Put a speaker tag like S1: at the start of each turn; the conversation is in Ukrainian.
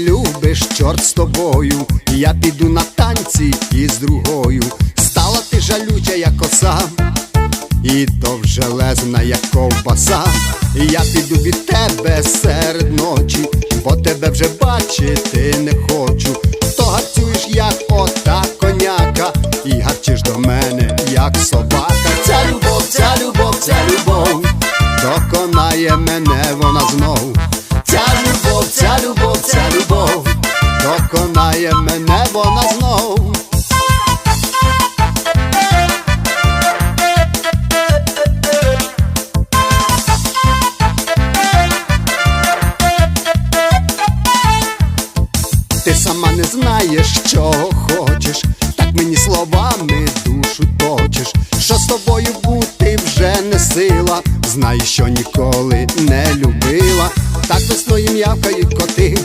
S1: любиш, чорт з тобою. Я піду на танці із другою. Стала ти жалюча, як коса, і довжелезна, як ковбаса. Я піду від тебе серед ночі, бо тебе вже бачити не хочу. То гарцюєш, як ота коняка, і гарчиш до мене, як собака. Ця любов, ця любов, ця любов, доконає мене вона знов. Доконає мене вона знов. Ти сама не знаєш, чого хочеш, так мені словами душу точиш, що з тобою бути вже не сила, знаю, що ніколи не любила, так весною м'явкають коти,